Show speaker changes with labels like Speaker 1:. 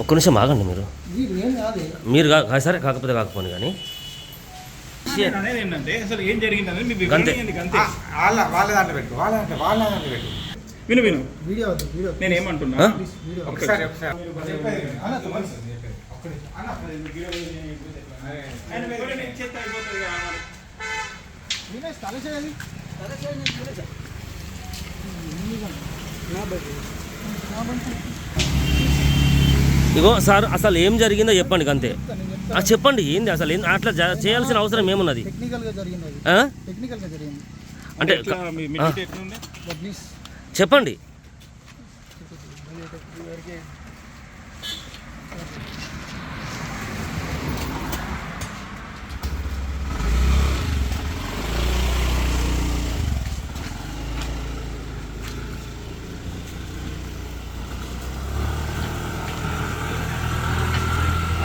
Speaker 1: ఒక్క నిమిషం ఆగండి మీరు.
Speaker 2: కాదు.
Speaker 1: మీరు సరే కాకపోతే కాకపోను కానీ.
Speaker 3: ఏంటంటే అసలు ఏం జరిగిందని మీ
Speaker 1: గంతే.
Speaker 3: వివరణ ఏంది గంతే.
Speaker 4: ఆ, వాళ్ళ వాళ్ళ దాంట్లో పెట్టు వాళ్ళ దాంట్లో వాళ్ళ దాంట్లో పెట్టు.
Speaker 3: విను విను.
Speaker 2: వీడియో వద్దు వీడియో
Speaker 3: నేను ఏమంటున్నా?
Speaker 4: ఒకసారి
Speaker 1: ఇగో సార్ అసలు ఏం జరిగిందో చెప్పండి అంతే చెప్పండి ఏంది అసలు ఏంది? అట్లా జ- చేయాల్సిన అవసరం ఏమున్నది?
Speaker 2: టెక్నికల్గా జరిగింది అది.
Speaker 1: ఆ?
Speaker 2: టెక్నికల్గా జరిగింది.
Speaker 1: అంటే చెప్పండి.